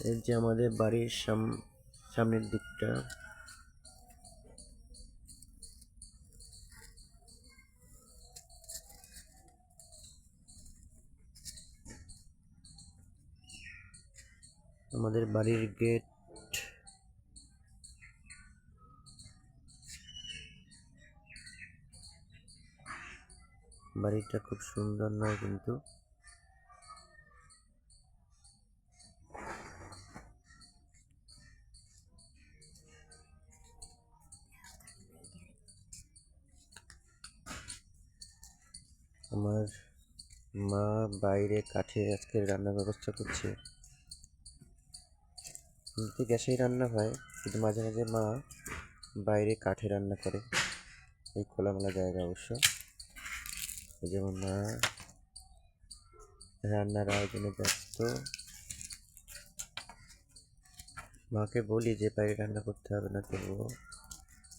এই যে আমাদের বাড়ির সাম, সামনের দিকটা। আমাদের বাড়ির গেট বাড়িটা খুব সুন্দর নয় কিন্তু। আমার মা বাইরে কাঠে আজকে রান্নার ব্যবস্থা করছে। এমনিতে গ্যাসেই রান্না হয়, কিন্তু মাঝে মাঝে মা বাইরে কাঠে রান্না করে। এই খোলামেলা জায়গা অবশ্য। যেমন মা রান্নার আয়োজনে ব্যস্ত। মাকে বলি যে, বাইরে রান্না করতে হবে না তবুও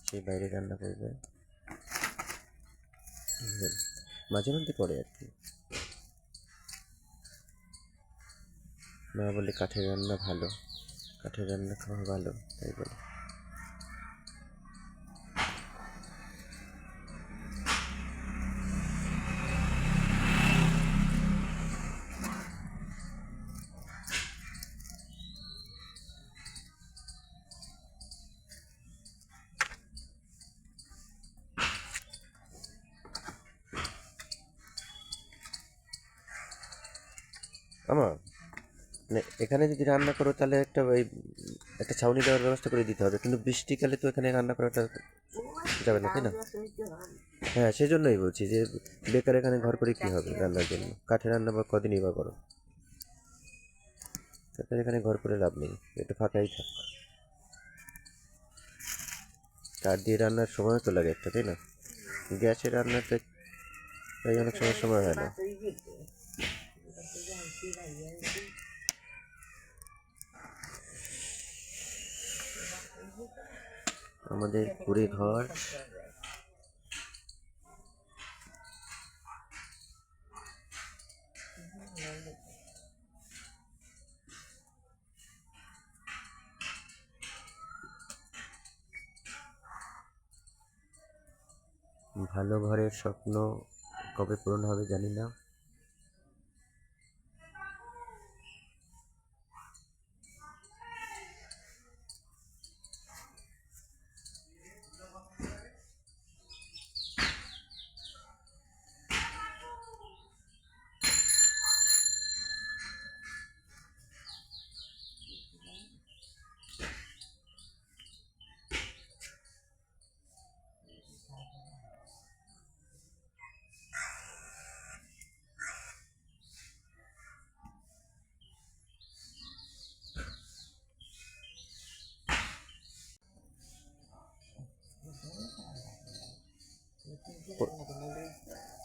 সে বাইরে রান্না করবে। মাঝে মধ্যে পড়ে আর কি। মা বলে, কাঠের রান্না ভালো, কাঠের রান্না খাওয়া ভালো, তাই বলে। আমার মানে এখানে যদি রান্না করো তাহলে একটা ওই, একটা ছাউনি দেওয়ার ব্যবস্থা করে দিতে হবে। কিন্তু বৃষ্টিকালে তো এখানে রান্না করাটা যাবে না, তাই না? হ্যাঁ সেই জন্যই বলছি যে বেকার এখানে ঘর করে কী হবে রান্নার জন্য? কাঠে রান্না বা কদিনই বা করো? তাদের এখানে ঘর করে লাভ নেই, একটু ফাঁকাই থাক। কাঠ দিয়ে রান্নার সময় তো লাগে একটা, তাই না? গ্যাসে রান্নাতে তাই অনেক সময় সময় হয় না। আমাদের কুড়ি ঘর। ভালো ঘরের স্বপ্ন কবে পূরণ হবে জানি না।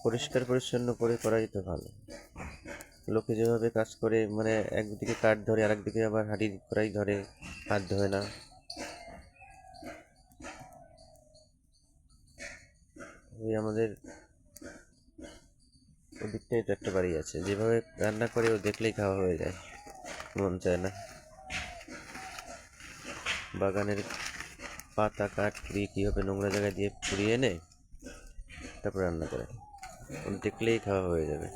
পরিষ্কার পরিচ্ছন্ন করে করাই তো ভালো। লোকে যেভাবে কাজ করে মানে একদিকে কাঠ ধরে, আরেকদিকে আবার হাঁড়ি করাই ধরে, হাত ধোয় না। ওই আমাদের ওদিকটাই তো একটা বাড়ি আছে। যেভাবে রান্না করে, ও দেখলেই খাওয়া হয়ে যায়। মন চায় না। বাগানের পাতা, কাঠ পুড়িয়ে কীভাবে নোংরা জায়গায় দিয়ে পুড়িয়ে এনে, তারপর রান্না করে। দেখলেই খাওয়া হয়ে যাবে।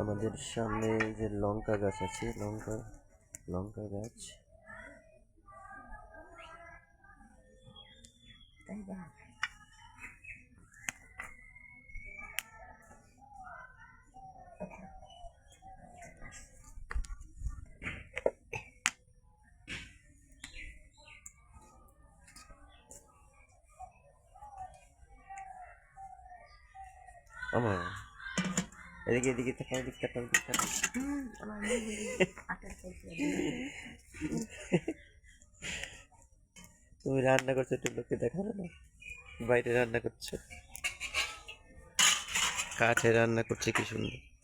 আমাদের সামনে যে লঙ্কা গাছ আছে লঙ্কা লঙ্কা গাছ। আমার এদিকে এদিকে তাকাও এদিকে তাকাও, এদিকে তুমি রান্না করছ, একটু লোককে দেখাবে না? বাইরে রান্না করছ। কাঠে রান্না করছে, কি সুন্দর।